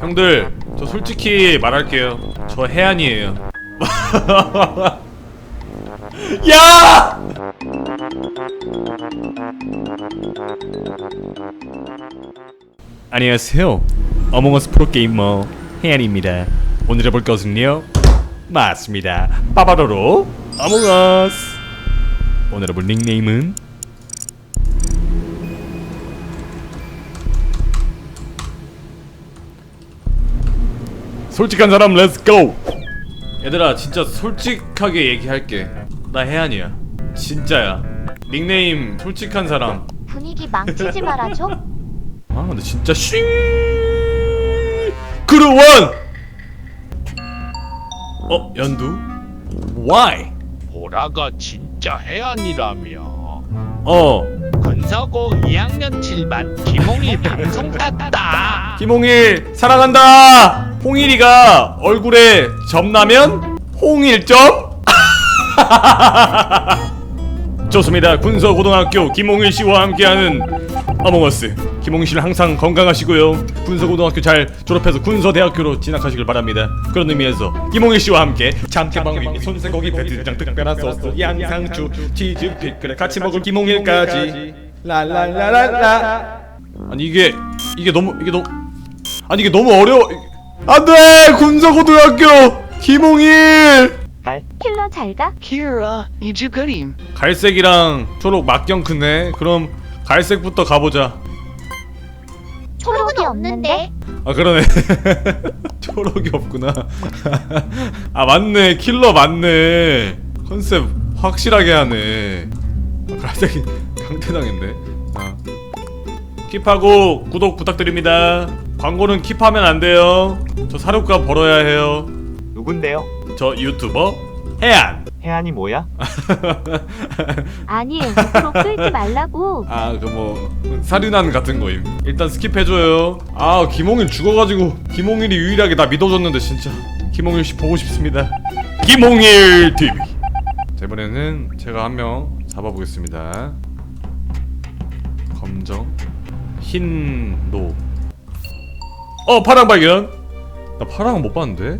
형들 저 솔직히 말할게요. 저 해안이에요. 야! 안녕하세요. 어몽어스 프로게이머 해안입니다. 오늘 해볼 것은요. 맞습니다. 빠바로로 어몽어스 오늘 해볼 닉네임은 솔직한 사람 렛츠고 얘들아 진짜 솔직하게 얘기할게. 나 해안이야. 진짜야. 닉네임 솔직한 사람. 분위기 망치지 말아줘. 아 근데 진짜 쉬 그루원! 어 연두? Why? 보라가 진짜 해안이라며. 어. 근사고 2학년 7반 김홍이 방송 탔다. 김홍일 사랑한다 홍일이가 얼굴에 점 나면 홍일점? 좋습니다. 군서고등학교 김홍일 씨와 함께하는 어몽어스 김홍일 씨는 항상 건강하시고요. 군서고등학교 잘 졸업해서 군서대학교로 진학하시길 바랍니다. 그런 의미에서 김홍일 씨와 함께 참깨방비 손쇠고기 배트장 특별한 소스 양상추 치즈 피클 같이 먹을 김홍일까지. 라라라라라. 아니 이게 이게 너무 이게 너무 아니 이게 너무 어려워 안돼! 군서고등학교! 김홍일! 킬러 잘 가. 키라 이제 그림 갈색이랑 초록 막경 크네. 그럼 갈색부터 가보자. 초록이 없는데. 아 그러네. 초록이 없구나. 아 맞네. 킬러 맞네. 컨셉 확실하게 하네. 아, 갈색이 강퇴당했네 아. 킵하고 구독 부탁드립니다 광고는 킵하면 안 돼요. 저 사료값 벌어야 해요. 누군데요? 저 유튜버 해안. 해안이 뭐야? 아니 옆으로 끌지 말라고. 아 그 뭐 사륜한 같은 거임 일단 스킵해줘요. 아 김홍일 죽어가지고 김홍일이 유일하게 나 믿어줬는데 진짜 김홍일 씨 보고 싶습니다. 김홍일 TV. 자 이번에는 제가 한 명 잡아보겠습니다. 검정 흰노 어 파랑 발견. 나 파랑은 못 봤는데?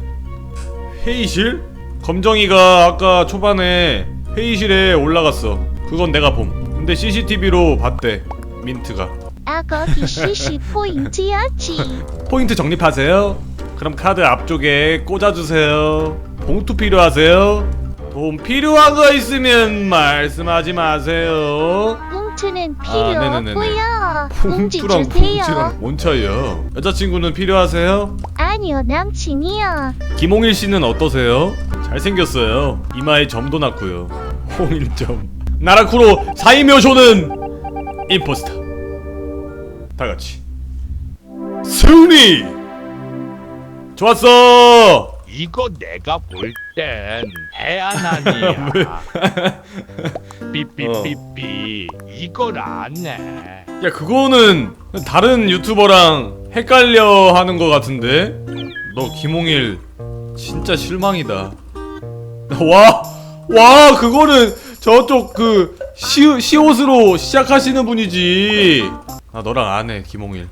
회의실? 검정이가 아까 초반에 회의실에 올라갔어. 그건 내가 봄. 근데 CCTV로 봤대 민트가. 아 거기 CC 포인트였지. 포인트 정립하세요. 그럼 카드 앞쪽에 꽂아주세요. 봉투 필요하세요? 돈 필요한 거 있으면 말씀하지 마세요 봉투는 아, 필요 네네네네. 없고요. 봉지 봉투랑 주세요. 봉지랑 뭔 차이야 여자친구는 필요하세요? 아니요 남친이요. 김홍일 씨는 어떠세요? 잘생겼어요. 이마에 점도 났고요. 홍일점. 나라쿠로 사이묘쇼는 임포스터. 다 같이. 승리. 좋았어. 이거 내가 볼 땐 해안 아니야 삐삐삐삐 이걸 안해 야 그거는 다른 유튜버랑 헷갈려 하는 것 같은데. 너 김홍일 진짜 실망이다. 와, 와 그거는 저쪽 그 시, 시옷으로 시작하시는 분이지. 아 너랑 안해 김홍일.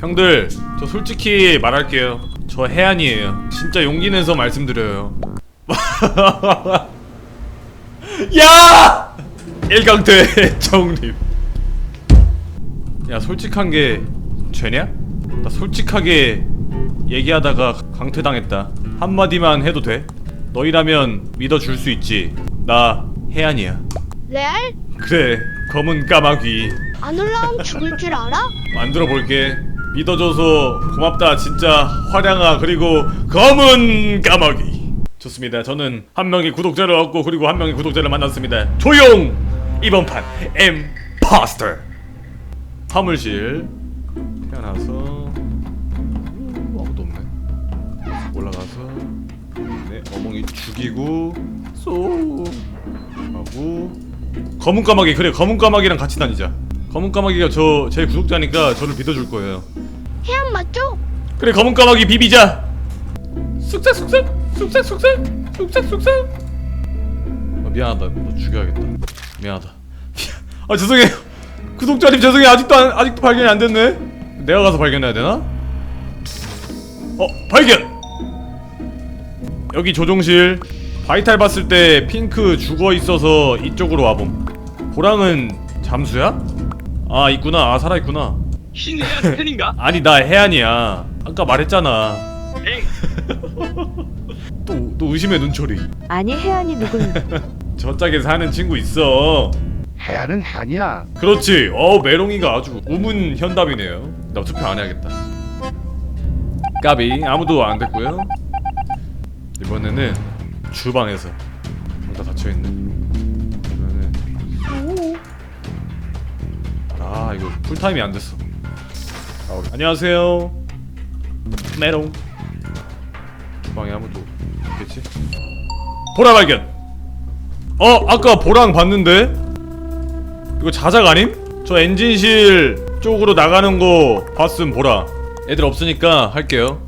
형들 저 솔직히 말할게요. 저 해안이에요. 진짜 용기 내서 말씀드려요. 야! 일강퇴 정립. 야 솔직한 게 죄냐? 나 솔직하게 얘기하다가 강퇴당했다. 한마디만 해도 돼? 너희라면 믿어줄 수 있지. 나 해안이야. 레알? 그래 검은 까마귀 안 올라오면 죽을 줄 알아? 만들어 볼게. 믿어줘서 고맙다 진짜 화량아 그리고 검은 까마귀. 좋습니다. 저는 한 명의 구독자를 얻고 그리고 한 명의 구독자를 만났습니다. 조용 이번 판 엠파스터 화물실 태어나서 오, 아무도 없네. 올라가서 네 어몽이 죽이고 쏘 하고 검은 까마귀 그래 검은 까마귀랑 같이 다니자. 검은 까마귀가 저 제 구독자니까 저를 믿어줄 거예요. 해안 맞죠? 그래 검은 까마귀 비비자. 쑥색 쑥색 쑥색 쑥색 쑥색 쑥색. 아, 미안하다. 너 죽여야겠다. 미안하다. 아 죄송해요. 구독자님 죄송해요. 아직도 안, 아직도 발견이 안 됐네. 내가 가서 발견해야 되나? 어 발견 여기 조종실 바이탈 봤을 때 핑크 죽어 있어서 이쪽으로 와봄 보랑은 잠수야? 아 있구나 아 살아있구나 신의 편인가? 아니 나 해안이야. 아까 말했잖아. 에이. 또, 또 의심의 눈초리. 아니 혜안이 누군? 저 짝에 사는 친구 있어. 해안은 아니야. 그렇지. 어 메롱이가 아주 우문 현답이네요. 나 투표 안 해야겠다. 까비. 아무도 안 됐고요. 이번에는 주방에서 다 닫혀 있네. 그러면은 아 이거 풀타임이 안 됐어. 아, 우리- 안녕하세요. 메롱. 주방에 아무도 없겠지? 보라 발견. 어 아까 보랑 봤는데? 이거 자작 아님? 저 엔진실 쪽으로 나가는 거 봤음 보라. 애들 없으니까 할게요.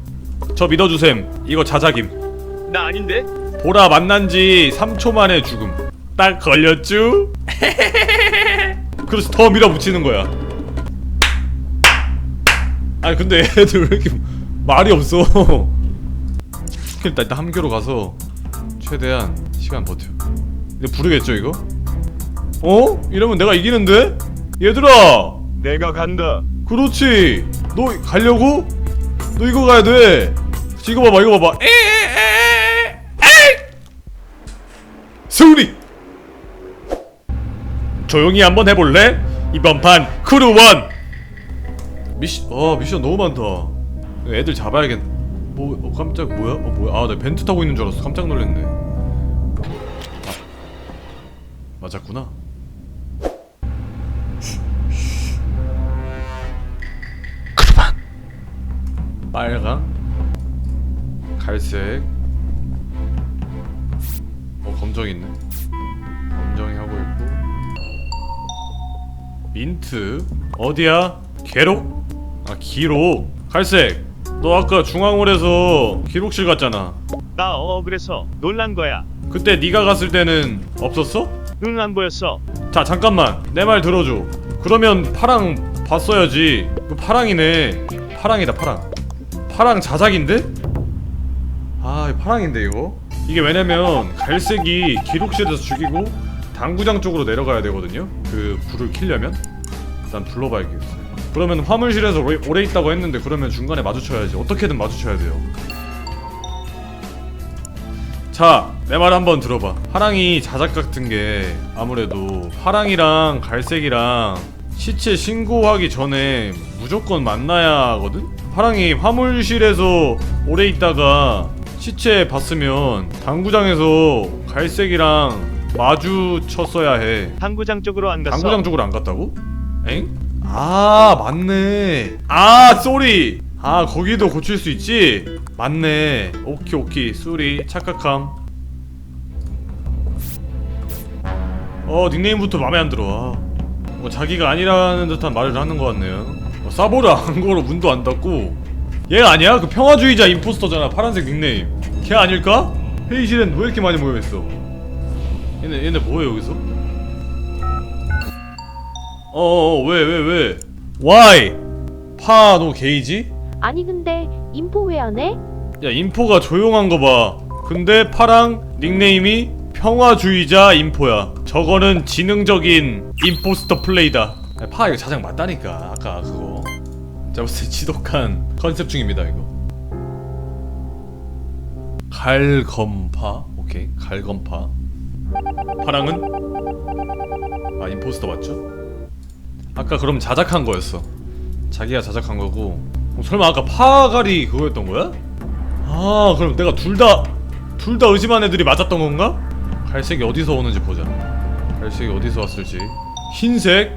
저 믿어주셈. 이거 자작임. 나 아닌데? 보라 만난 지 3초 만에 죽음. 딱 걸렸쥬? 그래서 더 밀어붙이는 거야 아니 근데 애들 왜 이렇게 말이 없어 일단 일단 함교로 가서 최대한 시간 버텨 근데 부르겠죠 이거? 어? 이러면 내가 이기는데? 얘들아 내가 간다. 그렇지 너 가려고? 너 이거 가야 돼 이거 봐봐 이거 봐봐 에에에에 승리 조용히 한번 해볼래? 이번 판 크루원 미션 어 미션 너무 많다. 애들 잡아야겠 뭐 어, 깜짝 뭐야? 어 뭐야? 아나 벤트 타고 있는 줄 알았어. 깜짝 놀랐네. 아 맞았구나. 빨강 갈색. 어 검정이 있네. 검정이 하고 있고. 민트. 어디야? 계록? 아 기록 갈색 너 아까 중앙홀에서 기록실 갔잖아 나 어 그래서 놀란 거야. 그때 네가 갔을 때는 없었어? 응 안 보였어. 자 잠깐만 내 말 들어줘 그러면 파랑 봤어야지 그 파랑이네 파랑이다 파랑 파랑 자작인데? 아 이거 파랑인데 이거? 이게 왜냐면 갈색이 기록실에서 죽이고 당구장 쪽으로 내려가야 되거든요 그 불을 켜려면 일단 불러봐야겠어요 그러면 화물실에서 오래, 오래 있다고 했는데 그러면 중간에 마주쳐야지 어떻게든 마주쳐야 돼요 자, 내 말 한번 들어봐. 파랑이 자작 같은 게 아무래도 파랑이랑 갈색이랑 시체 신고하기 전에 무조건 만나야 하거든? 파랑이 화물실에서 오래 있다가 시체 봤으면 당구장에서 갈색이랑 마주쳤어야 해. 당구장 쪽으로 안 갔어. 당구장 쪽으로 안 갔다고? 엥? 아 맞네 아 쏘리 아 거기도 고칠 수 있지? 맞네 오키 오키 쏘리 착각함 어 닉네임부터 맘에 안 들어 아. 뭐 자기가 아니라는 듯한 말을 하는 것 같네요 어, 안 걸어 문도 안 닫고 얘 아니야? 그 평화주의자 임포스터잖아 파란색 닉네임 걔 아닐까? 회의실엔 왜 이렇게 많이 모여있어 얘네 얘네 뭐해 여기서? 어어 왜왜 왜? Why? 파노 게이지? 아니 근데 인포 왜 안 해? 야 인포가 조용한 거 봐. 근데 파랑 닉네임이 평화주의자 인포야. 저거는 지능적인 임포스터 플레이다. 야, 파 이거 자작 맞다니까 아까 그거. 제가 봤을 때 지독한 컨셉 중입니다 이거. 갈검파 오케이 갈검파. 파랑은 아 임포스터 맞죠? 아까 그럼 자작한 거였어. 자기가 자작한 거고. 어, 설마 아까 파갈이 그거였던 거야? 아 그럼 내가 둘 다 둘 다 의심한 애들이 맞았던 건가? 갈색이 어디서 오는지 보자 갈색이 어디서 왔을지 흰색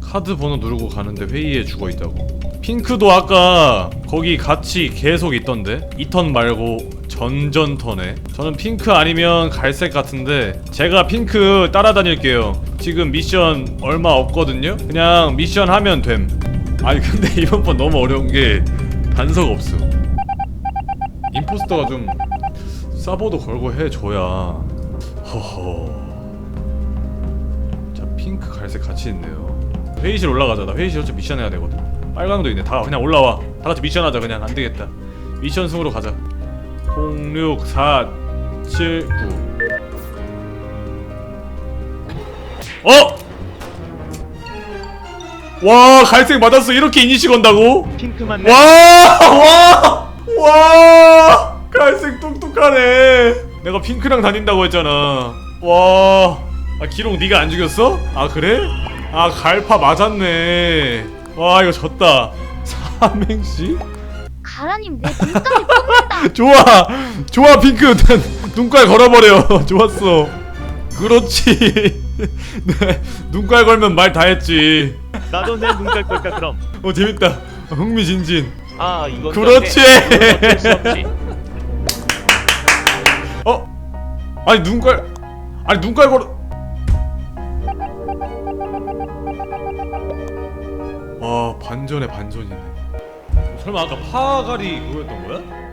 카드 번호 누르고 가는데 회의에 죽어있다고 핑크도 아까 거기 같이 계속 있던데 이턴 말고 전전 턴에. 저는 핑크 아니면 갈색 같은데 제가 핑크 따라다닐게요. 지금 미션 얼마 없거든요. 그냥 미션 하면 됨. 아니 근데 이번 번 너무 어려운 게 단서가 없어. 임포스터가 좀 사보도 걸고 해줘야. 허허. 자 핑크 갈색 같이 있네요. 회의실 올라가자. 나 회의실 어차피 미션 해야 되거든. 빨강도 있네. 다 그냥 올라와. 다 같이 미션 하자. 그냥 안되겠다. 미션 승으로 가자 06 4 7 9 어! 와 갈색 맞았어 이렇게 이니시 건다고? 핑크 맞네. 와! 와! 와! 갈색 똑똑하네. 내가 핑크랑 다닌다고 했잖아. 와. 아, 기록 네가 안 죽였어? 아, 그래? 아, 갈파 맞았네. 와, 이거 졌다. 삼행시? 가라님 내 눈깔이 뽑는다. 좋아. 좋아, 핑크. 눈깔 걸어버려. 좋았어. 그렇지. 네, 눈깔 걸면 말 다 했지. 나도 내 눈깔 걸까 그럼. 어, 재밌다. 흥미진진. 아 이건 그렇지. 좀 어쩔 수 없지. 어? 아니 눈깔 아니 눈깔 걸어 와 반전에 반전이네 설마 아까 파가리 그거였던 거야?